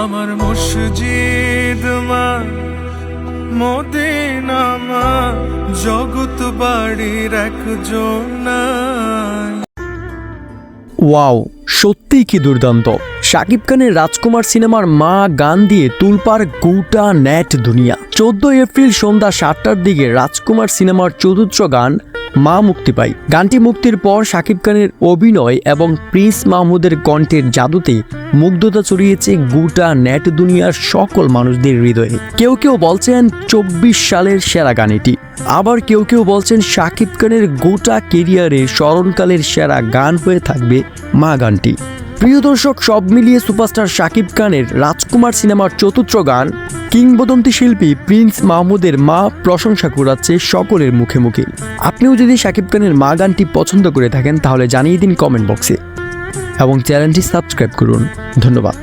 আমার মসজিদ মা মদিনা মা জগৎ বাড়ির একজন ওয়াও সত্যিই কি দুর্দান্ত। শাকিব খানের রাজকুমার সিনেমার মা গান দিয়ে তুলপার গোটা নেট দুনিয়া। চোদ্দ এপ্রিল সন্ধ্যা সাতটার দিকে রাজকুমার সিনেমার চতুর্থ গান, মা মুক্তি পায়। গানটি মুক্তির পর শাকিব খানের অভিনয় এবং প্রিন্স মাহমুদের কণ্ঠের জাদুতে মুগ্ধতা ছড়িয়েছে গোটা নেট দুনিয়ার সকল মানুষদের হৃদয়ে। কেউ কেউ বলছেন চব্বিশ সালের সেরা গান এটি আবার কেউ কেউ বলছেন শাকিব খানের গোটা কেরিয়ারে স্মরণকালের সেরা গান হয়ে থাকবে মা গানটি। প্রিয় দর্শক, সব মিলিয়ে সুপারস্টার শাকিব খানের রাজকুমার সিনেমার চতুর্থ গান, কিংবদন্তি শিল্পী প্রিন্স মাহমুদের মা প্রশংসা কুড়াচ্ছে সকলের মুখে মুখে আপনিও যদি শাকিব খানের মা গানটি পছন্দ করে থাকেন, তাহলে জানিয়ে দিন কমেন্ট বক্সে এবং চ্যানেলটি সাবস্ক্রাইব করুন। ধন্যবাদ।